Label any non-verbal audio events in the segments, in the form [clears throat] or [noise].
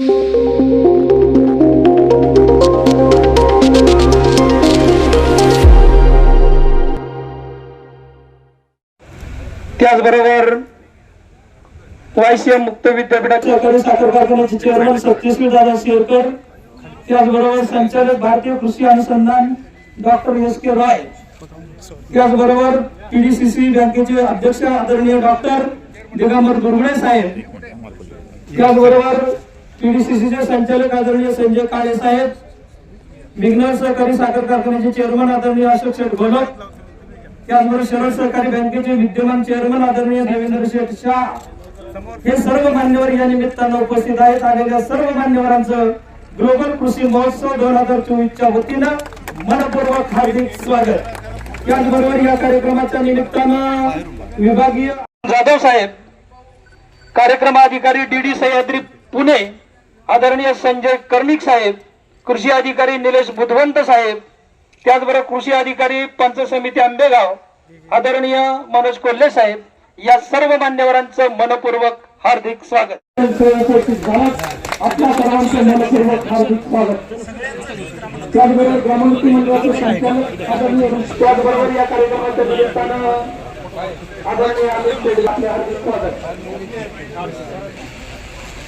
त्याचबरोबर वायसीएम मुक्त विद्यापीठाचे साखर कारखान्याचे चेअरमन दादा शेरकर त्याचबरोबर संचालक भारतीय कृषी अनुसंधान डॉक्टर एस के रॉय त्याचबरोबर पीडीसीसी बँकेचे अध्यक्ष आदरणीय डॉक्टर दिगंबर दुर्गुळे साहेब त्याचबरोबर पीडीसीसीचे संचालक आदरणीय संजय काळे साहेब विघ्न सहकारी साखर कारखान्याचे चेअरमन आदरणीय अशोक शेठ घोलप त्याचबरोबर शरद सहकारी बँकेचे विद्यमान चेअरमन आदरणीय देवेंद्र शेठ शाह हे सर्व मान्यवर या निमित्तानं उपस्थित आहेत. आलेल्या सर्व मान्यवरांचं ग्लोबल कृषी महोत्सव दोन हजार चोवीसच्या वतीनं मनपूर्वक हार्दिक स्वागत. त्याचबरोबर या कार्यक्रमाच्या निमित्तानं विभागीय जाधव साहेब कार्यक्रम अधिकारी डी डी सह्याद्री पुणे आदरणीय संजय कर्णिक साहेब कृषी अधिकारी निलेश बुधवंत साहेब त्याचबरोबर कृषी अधिकारी पंच समिती आंबेगाव आदरणीय मनोज कोल्हे साहेब या सर्व मान्यवरांचं मनपूर्वक हार्दिक स्वागत. आपल्या सर्वांचं मनपूर्वक हार्दिक स्वागत. त्याचबरोबर ग्रामोन्नती मंडळाचे संचालक आदरणीय त्याचबरोबर या कार्यक्रमाच्या निमित्तानं आदरणीय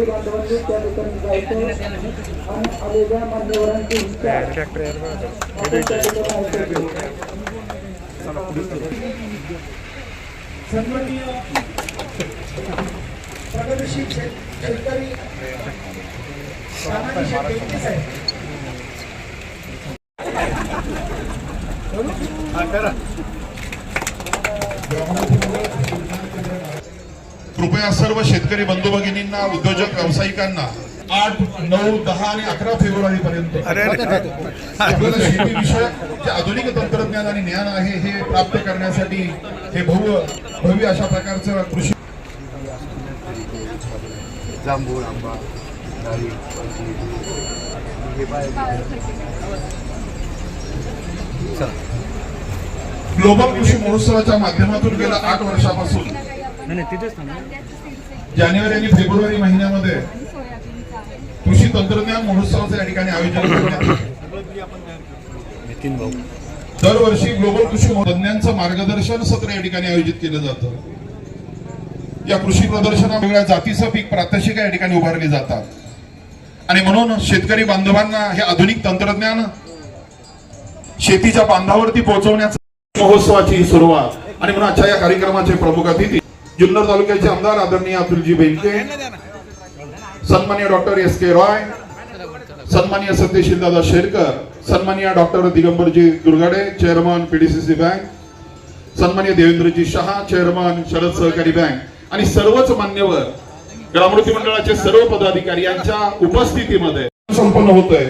बांधवांनी त्या ठिकाणी जायचं आणि आलेल्या मान्यवरांचे प्रगतीशील शेतकरी सामान्य शेतकरी साहेब कृपया सर्व शेतकरी बंधू भगिनींना उद्योजक व्यावसायिकांना आठ नऊ दहा आणि अकरा फेब्रुवारी पर्यंत आपल्याला शेती विषयक जे आधुनिक तंत्रज्ञान आणि ज्ञान आहे हे प्राप्त करण्यासाठी हे भव्य भव्य अशा प्रकारचं कृषी जांभूळ आंबा डाळी ग्लोबल कृषी महोत्सवाच्या माध्यमातून गेल्या आठ वर्षापासून. जानेवारी आणि फेब्रुवारी महिन्यामध्ये कृषी तंत्रज्ञान महोत्सवाचं या ठिकाणी आयोजन करण्यात दरवर्षी ग्लोबल कृषी तज्ञांचं मार्गदर्शन सत्र या ठिकाणी आयोजित केलं जातं. या कृषी प्रदर्शना वेगळ्या जातीचं पीक प्रात्यक्षिका या ठिकाणी उभारली जातात. आणि म्हणून शेतकरी बांधवांना हे आधुनिक तंत्रज्ञान शेतीच्या बांधावरती पोहोचवण्याचं महोत्सवाची सुरुवात. आणि म्हणून आजच्या या कार्यक्रमाचे प्रमुख अतिथी जुन्नर तालुक्याचे आमदार आदरणीय अतुलजी बेंके सन्मान्य डॉक्टर एस के रॉय सन्मान्य सत्यशील दादा शेरकर सन्मान्य doctor दिगंबरजी Durgade chairman PDCC bank सन्मान्य देवेंद्रजी शहा चेअरमन शरद सहकारी बँक आणि सर्वच मान्यवर ग्रामृती मंडळाचे सर्व पदाधिकारी यांच्या उपस्थितीमध्ये संपन्न होत आहे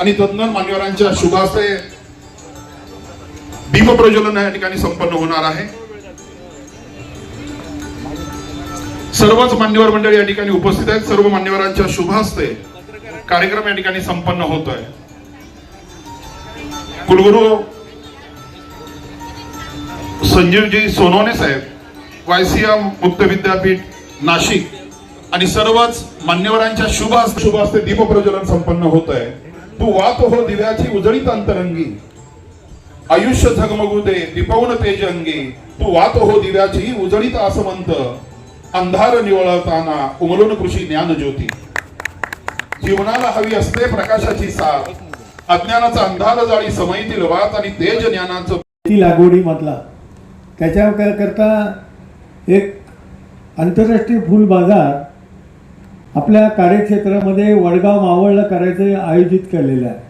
आणि तज्ञ मान्यवरांच्या शुभास्ते दीपप्रज्वलन या ठिकाणी संपन्न होणार आहे. सर्वच मान्यवर मंडळी या ठिकाणी उपस्थित आहेत. सर्व मान्यवरांच्या शुभास्ते कार्यक्रम या ठिकाणी संपन्न होत आहे कुलगुरू संजीवजी सोनवणे साहेब वायसीएम मुक्त विद्यापीठ नाशिक आणि सर्वच मान्यवरांच्या शुभास्ते शुभास्ते दीप दीपप्रज्वलन संपन्न होत आहे तू वात हो दिव्याची उजळीत अंतरंगी. आयुष्य झगमगू दे दिपवन तेज अंगी तू वात हो दिव्याची उजळीत आसमंत. अंधार निवळताना उमलून कृषी ज्ञान ज्योती. जीवनाला हवी असते प्रकाशाची साथ अज्ञानाचा अंधार जाळी समयतील वात आणि तेज ज्ञानाचं ती लागवडीमधला त्याच्या करता एक आंतरराष्ट्रीय फुल बाजार आपल्या कार्यक्षेत्रामध्ये वडगाव मावळला करायचं आयोजित केलेलं आहे.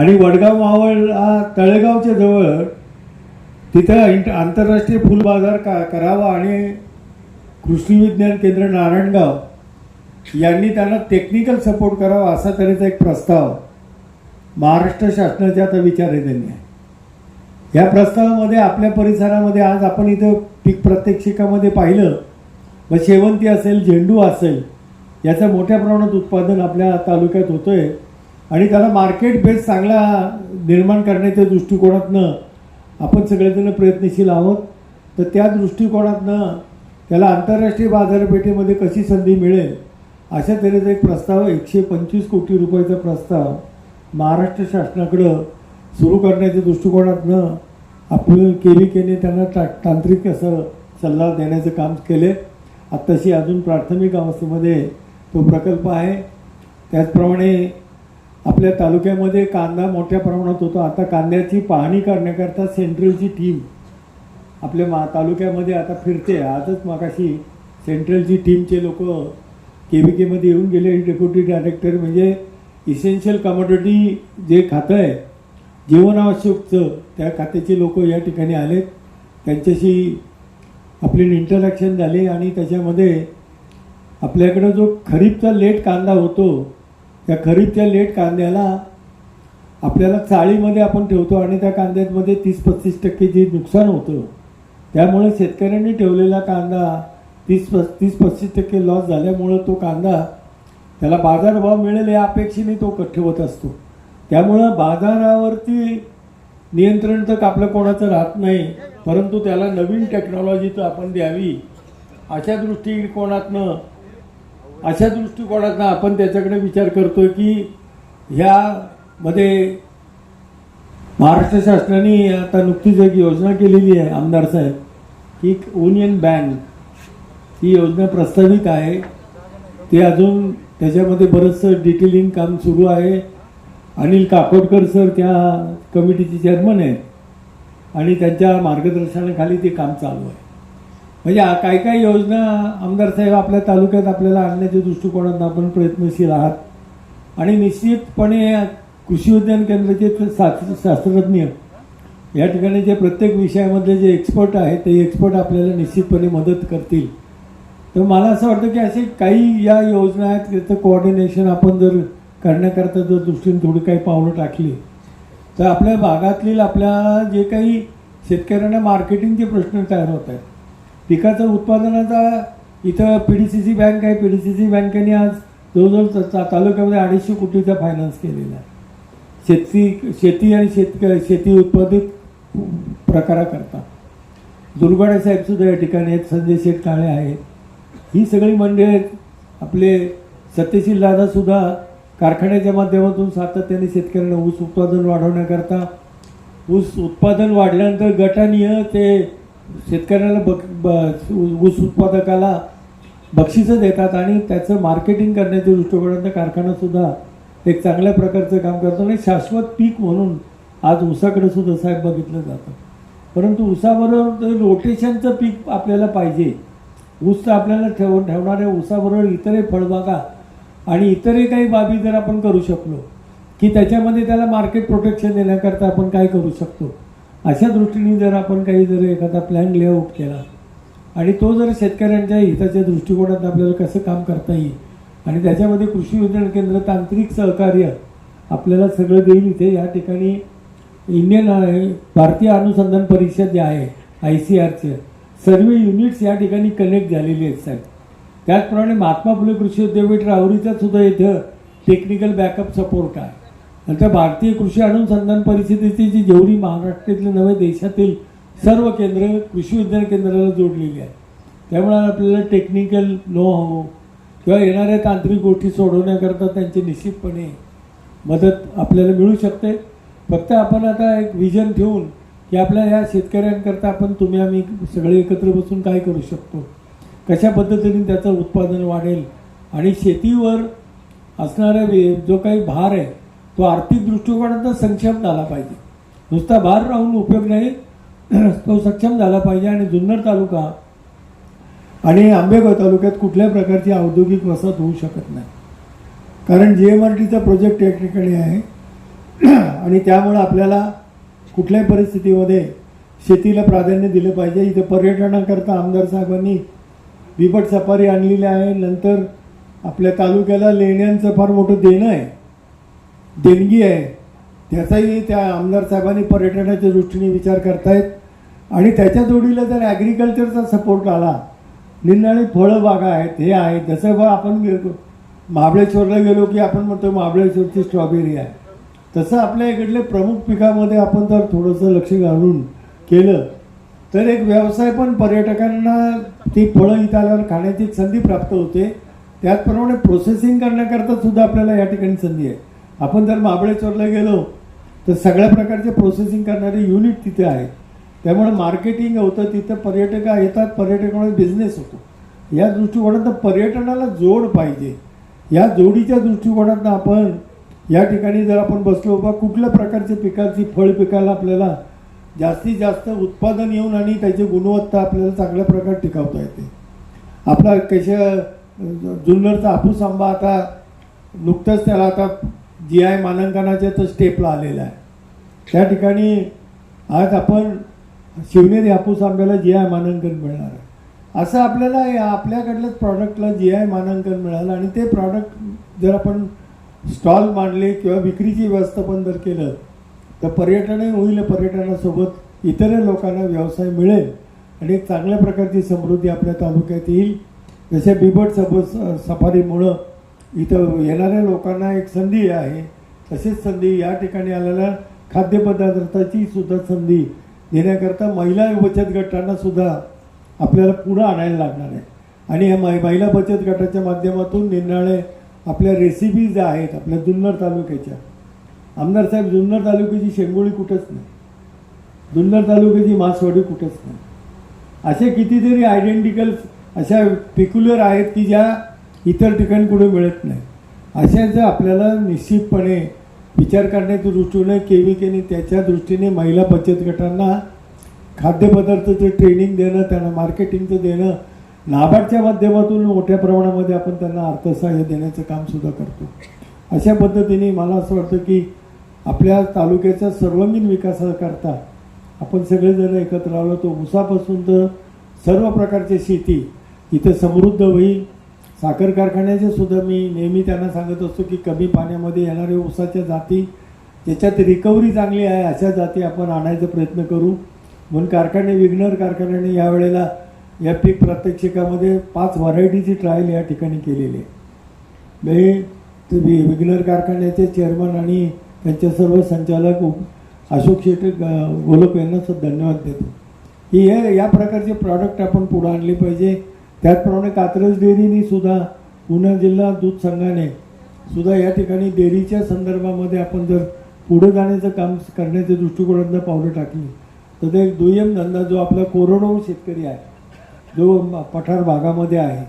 आणि वडगाव मावळ हा तळेगावच्या जवळ तिथं इंट आंतरराष्ट्रीय फुल बाजार का करावा आणि कृषी विज्ञान केंद्र नारायणगाव यांनी त्यांना टेक्निकल सपोर्ट करावा असा तऱ्हेचा एक प्रस्ताव महाराष्ट्र शासनाच्या आता विचार आहे त्यांनी. या प्रस्तावामध्ये आपल्या परिसरामध्ये आज आपण इथं पीक प्रात्यक्षिकामध्ये पाहिलं व शेवंती असेल झेंडू असेल याचं मोठ्या प्रमाणात उत्पादन आपल्या तालुक्यात होतंय. आणि त्याला मार्केट बेस चांगला निर्माण करण्याच्या दृष्टिकोनातनं आपण सगळेजण प्रयत्नशील आहोत. तर त्या दृष्टिकोनातनं त्याला आंतरराष्ट्रीय बाजारपेठेमध्ये कशी संधी मिळेल अशा तऱ्हेचा एक प्रस्ताव एकशे पंचवीस कोटी रुपयाचा प्रस्ताव महाराष्ट्र शासनाकडं सुरू करण्याच्या दृष्टिकोनातनं आपण केने त्यांना ता तांत्रिक असं सल्ला देण्याचं काम केले आत्ताशी अजून प्राथमिक अवस्थेमध्ये तो प्रकल्प आहे. त्याचप्रमाणे आपल्या तालुक्यामध्ये कांदा मोठ्या प्रमाणात होतो. आता कांद्याची पाहणी करण्याकरता सेंट्रलची टीम आपल्या मा तालुक्यामध्ये आता फिरते. आजच मागाशी सेंट्रलची टीमचे लोक के व्ही केमध्ये येऊन गेले डेप्युटी डायरेक्टर म्हणजे इसेन्शियल कमोडिटी जे खातं आहे जीवनावश्यकचं त्या खात्याचे लोक या ठिकाणी आलेत. त्यांच्याशी आपली इंटरॅक्शन झाली आणि त्याच्यामध्ये आपल्याकडं जो खरीपचा लेट कांदा होतो त्या खरीपच्या लेट कांद्याला आपल्याला चाळीमध्ये आपण ठेवतो आणि त्या कांद्यामध्ये तीस पस्तीस टक्के जे नुकसान होतं त्यामुळे शेतकऱ्यांनी ठेवलेला कांदा तीस पस् तीस पस्तीस टक्के लॉस झाल्यामुळं तो कांदा त्याला बाजारभाव मिळेल या अपेक्षेने तो क- ठेवत असतो. त्यामुळं बाजारावरती नियंत्रण तर आपलं कोणाचं राहत नाही परंतु त्याला नवीन टेक्नॉलॉजी तर आपण द्यावी अशा दृष्टिकोनातनं अशा दृष्टिकोनातनं आपण त्याच्याकडे विचार करतोय की ह्यामध्ये महाराष्ट्र शासनाने आता नुकतीच एक योजना केलेली आहे आमदार साहेब की युनियन बँक ही योजना प्रस्तावित आहे. ते अजून त्याच्यामध्ये बरंचसं डिटेलिंग काम सुरू आहे. अनिल काकोडकर सर त्या कमिटीचे चेअरमन आहेत. आणि त्यांच्या मार्गदर्शनाखाली ते काम चालू आहे. म्हणजे आ- काय काय योजना आमदार साहेब आपल्या तालुक्यात आपल्याला आणण्याच्या दृष्टिकोनातून आपण प्रयत्नशील आहात. आणि निश्चितपणे कृषी उद्यान केंद्राचे शास्त्र शास्त्रज्ञ या ठिकाणी जे प्रत्येक विषयामधले जे एक्सपर्ट आहेत ते एक्सपर्ट आपल्याला निश्चितपणे मदत करतील. तर मला असं वाटतं की असे काही या योजना आहेत त्याचं कोऑर्डिनेशन आपण जर करण्याकरता जर दृष्टीने थोडी काही पावलं टाकली तर आपल्या भागातील आपल्या जे काही शेतकऱ्यांना मार्केटिंगचे प्रश्न तयार होत आहेत. पिकाचं उत्पादनाचा इथं P D C C bank आहे. पी डी सी सी बँकेने आज जवळजवळ ता- तालुक्यामध्ये अडीचशे कोटीचा फायनान्स केलेला आहे. शेती शेती आणि शेतक शेती उत्पादित प्रकाराकरता. दुर्गाडे साहेबसुद्धा या ठिकाणी आहेत. संजय शेठ काळे आहेत. ही सगळी मंडळी आहेत. आपले सत्यशील दादासुद्धा कारखान्याच्या माध्यमातून सातत्याने शेतकऱ्यांना ऊस उत्पादन वाढवण्याकरता. ऊस उत्पादन वाढल्यानंतर गटानीय ते शेतकऱ्याला बक ब- ऊस उत्पादकाला बक्षिसं देतात आणि त्याचं मार्केटिंग करण्याच्या दृष्टिकोनातनं कारखानासुद्धा एक चांगल्या प्रकारचं काम करतो आणि शाश्वत पीक म्हणून आज ऊसाकडे सुद्धा साहेब बघितलं जातं. परंतु ऊसाबरोबर रोटेशनचं पीक आपल्याला पाहिजे. ऊस तर आपल्याला ठेव ठेवणाऱ्या ऊसाबरोबर इतरही फळबागा आणि इतरही काही बाबी जर आपण करू शकलो की त्याच्यामध्ये त्याला मार्केट प्रोटेक्शन देण्याकरता आपण काय करू शकतो? अशा दृष्टीने जर आपण काही जर एखादा प्लॅन लेआउट केला आणि तो जर शेतकऱ्यांच्या हिताच्या दृष्टिकोनात आपल्याला कसं काम करता येईल आणि त्याच्यामध्ये कृषी विज्ञान केंद्र तांत्रिक सहकार्य आपल्याला सगळं देईल इथे या ठिकाणी इंडियन भारतीय अनुसंधान परिषद जे आहे आय सी आरचे सर्व युनिट्स या ठिकाणी कनेक्ट झालेली आहेत साहेब. त्याचप्रमाणे महात्मा फुले कृषी उद्योगपीठ राहुरीचा सुद्धा इथं टेक्निकल बॅकअप सपोर्ट आहे. नंतर भारतीय कृषी अनुसंधान परिषदेची जी जेवढी महाराष्ट्रातली नव्हे देशातील सर्व केंद्र कृषी विज्ञान केंद्राला जोडलेली आहे त्यामुळे आपल्याला टेक्निकल नो हो किंवा येणाऱ्या तांत्रिक गोष्टी सोडवण्याकरता त्यांची निश्चितपणे मदत आपल्याला मिळू शकते. फक्त आपण आता एक विजन ठेवून की आपल्या ह्या शेतकऱ्यांकरता आपण तुम्ही आम्ही सगळे एकत्र बसून काय करू शकतो? कशा पद्धतीने त्याचं उत्पादन वाढेल? आणि शेतीवर असणारा जो काही भार आहे तो आर्थिक दृष्टिकोनातून सक्षम झाला पाहिजे. नुसता बाहेर राहून उपयोग नाही [clears throat] तो सक्षम झाला पाहिजे. आणि जुन्नर तालुका आणि आंबेगाव तालुक्यात कुठल्याही प्रकारची औद्योगिक वसाहत होऊ शकत नाही. कारण जी एम आर टीचा प्रोजेक्ट या ठिकाणी आहे. [clears throat] आणि त्यामुळं आपल्याला कुठल्याही परिस्थितीमध्ये शेतीला प्राधान्य दिलं पाहिजे. इथं पर्यटनाकरता आमदार साहेबांनी बिबट सफारी आणलेली आहे. नंतर आपल्या तालुक्याला लेण्यांचं फार मोठं देणं आहे. देणगी आहे. त्याचाही त्या आमदार साहेबांनी पर्यटनाच्या दृष्टीने विचार करतायत. आणि त्याच्या जोडीला जर ॲग्रिकल्चरचा सपोर्ट आला निंदाणी फळं बागा आहेत हे आहेत. जसं बा आपण गेलो महाबळेश्वरला गेलो की आपण म्हणतो महाबळेश्वरची स्ट्रॉबेरी आहे. तसं आपल्या इकडले प्रमुख पिकामध्ये आपण जर थोडंसं लक्ष घालून केलं तर एक व्यवसाय पण पर्यटकांना ती फळं इथं आल्यावर खाण्याची एक संधी प्राप्त होते. त्याचप्रमाणे प्रोसेसिंग करण्याकरता सुद्धा आपल्याला या ठिकाणी संधी आहे. आपण जर महाबळेश्वरला गेलो तर सगळ्या प्रकारचे प्रोसेसिंग करणारे युनिट तिथे आहेत. त्यामुळे मार्केटिंग होतं तिथं पर्यटक येतात पर्यटकामुळे बिझनेस होतो. या दृष्टिकोनातनं पर्यटनाला जोड पाहिजे. या जोडीच्या दृष्टिकोनातनं आपण या ठिकाणी जर आपण बसलो बा कुठल्या प्रकारच्या पिकाची फळ पिकाला आपल्याला जास्तीत जास्त उत्पादन येऊन आणि त्याची गुणवत्ता आपल्याला चांगल्या प्रकारे टिकवता येते. आपला कशा जुन्नरचा हापूस आंबा आता नुकतंच त्याला आता जी आय मानांकनाच्या तर स्टेपला आलेला आहे. त्या ठिकाणी आज आपण शिवनेरी हापूस आंब्याला जी आय मानांकन मिळणार आहे. असं आपल्याला या आपल्याकडल्याच प्रॉडक्टला जी आय मानांकन मिळालं आणि ते प्रॉडक्ट जर आपण स्टॉल मांडले किंवा विक्रीची व्यवस्थापन जर केलं तर पर्यटनही होईल पर्यटनासोबत इतर लोकांना व्यवसाय मिळेल आणि एक चांगल्या प्रकारची समृद्धी आपल्या तालुक्यात येईल. जसे बिबट सब सफारीमुळं इथं येणाऱ्या लोकांना एक संधी आहे. तशीच संधी या ठिकाणी आलेल्या खाद्यपदार्थाची सुद्धा संधी देण्याकरता महिला बचत गटांना सुद्धा आपल्याला पुढं आणायला लागणार आहे. आणि या मै- महिला बचत गटाच्या माध्यमातून निरनिराळे आपल्या रेसिपीज आहेत आपल्या जुन्नर तालुक्याच्या. आमदार साहेब जुन्नर तालुक्याची शेंगोळी कुठंच नाही. जुन्नर तालुक्याची मासवाडी कुठंच नाही. असे कितीतरी आयडेंटिकल अशा पिक्युलर आहेत की ज्या इतर ठिकाणी कुठे मिळत नाही. अशाचं आपल्याला निश्चितपणे विचार करण्याच्या दृष्टीने के व्ही केने त्याच्या दृष्टीने महिला बचत गटांना खाद्यपदार्थाचं ट्रेनिंग देणं त्यांना मार्केटिंगचं देणं नाबार्डच्या माध्यमातून मोठ्या प्रमाणामध्ये आपण त्यांना अर्थसहाय्य देण्याचं कामसुद्धा करतो. अशा पद्धतीने मला असं वाटतं की आपल्या तालुक्याच्या सर्वांगीण विकासाकरता आपण सगळेजण एकत्र आलो तो उसापासून तर सर्व प्रकारची शेती इथं समृद्ध होईल. साखर कारखान्याचे सुद्धा मी नेहमी त्यांना सांगत असतो की कमी पाण्यामध्ये येणाऱ्या ऊसाच्या जाती ज्याच्यात रिकव्हरी चांगली आहे अशा जाती आपण आणायचा प्रयत्न करू. म्हणून कारखाने विघ्नर कारखान्याने यावेळेला या पीक प्रात्यक्षिकामध्ये पाच व्हरायटीची ट्रायल या ठिकाणी केलेली आहे. म्हणजे मी ते विघ्नर कारखान्याचे चेअरमन आणि त्यांचे सर्व संचालक अशोक शेट गोलप यांना सुद्धा धन्यवाद देतो. की हे या प्रकारचे प्रॉडक्ट आपण पुढं आणले पाहिजे. त्याचप्रमाणे कात्रज डेअरीनी सुद्धा पुणे जिल्हा दूध संघाने सुद्धा या ठिकाणी डेअरीच्या संदर्भामध्ये आपण जर पुढे जाण्याचं काम करण्याच्या दृष्टिकोनातनं पावलं टाकली तर ते एक दुय्यम धंदा जो आपला कोरडो शेतकरी आहे जो पठार भागामध्ये आहे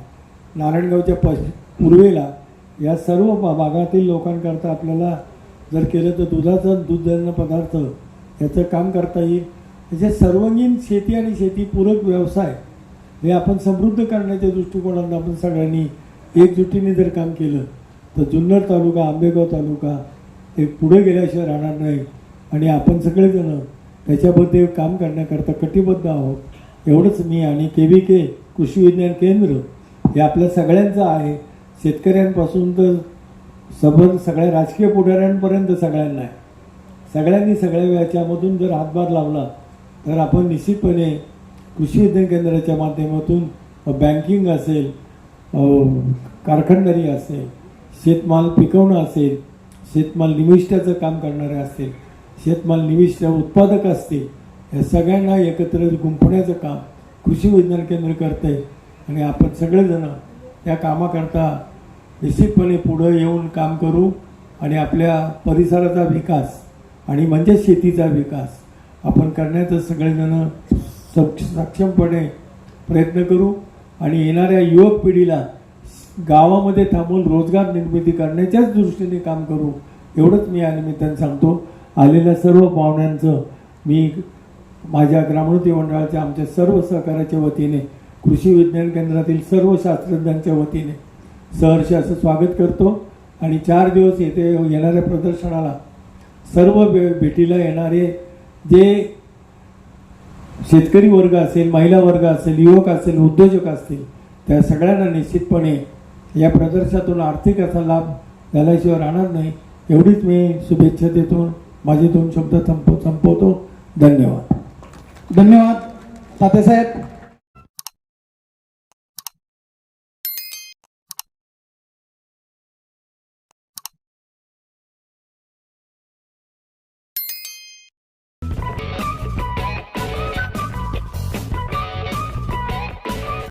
नारायणगावच्या पश पूर्वेला या सर्व भा- भागातील लोकांकरता आपल्याला जर केलं तर दुधाचं दूधजन्य पदार्थ याचं काम करता येईल. त्याचे सर्वांगीण शेती आणि शेतीपूरक व्यवसाय हे आपण समृद्ध करण्याच्या दृष्टिकोनातून आपण सगळ्यांनी एकजुटीने जर काम केलं तर जुन्नर तालुका आंबेगाव तालुका एक पुढे गेल्याशिवाय राहणार नाही. आणि आपण सगळेजण त्याच्याबद्दल काम करण्याकरता कटिबद्ध आहोत. एवढंच मी आणि के व्ही के कृषी विज्ञान केंद्र हे आपल्या सगळ्यांचं आहे. शेतकऱ्यांपासून तर सबंध सगळ्या राजकीय पुढाऱ्यांपर्यंत सगळ्यांना आहे. सगळ्यांनी सगळ्या याच्यामधून जर हातभार लावला तर आपण निश्चितपणे कृषी विज्ञान केंद्राच्या माध्यमातून बँकिंग असेल कारखानदारी असेल शेतमाल पिकवणं असेल शेतमाल निविष्ठाचं काम करणारे असतील शेतमाल निविष्ठ उत्पादक असतील या सगळ्यांना एकत्र गुंफण्याचं काम कृषी विज्ञान केंद्र करते आणि आपण सगळेजण या कामाकरता निश्चितपणे पुढं येऊन काम करू आणि आपल्या परिसराचा विकास आणि म्हणजे शेतीचा विकास आपण करण्याचं सगळेजण सक्ष सक्षमपणे प्रयत्न करू आणि येणाऱ्या युवक पिढीला गावामध्ये थांबून रोजगार निर्मिती करण्याच्याच दृष्टीने काम करू एवढंच मी या निमित्तानं सांगतो. आलेल्या सर्व पाहुण्यांचं मी माझ्या ग्रामोन्नती मंडळाच्या आमच्या सर्व सहकाराच्या वतीने कृषी विज्ञान केंद्रातील सर्व शास्त्रज्ञांच्या वतीने सहर्ष असं स्वागत करतो. आणि चार दिवस येथे येणाऱ्या प्रदर्शनाला सर्व भे भेटीला येणारे जे शेतकरी वर्ग असेल महिला वर्ग असेल युवक असेल उद्योजक असतील त्या सगळ्यांना निश्चितपणे या प्रदर्शनातून आर्थिक असा लाभ झाल्याशिवाय राहणार नाही. एवढीच मी शुभेच्छा देतो. माझे दोन शब्द संपव संपवतो. धन्यवाद. धन्यवाद. तातेसाहेब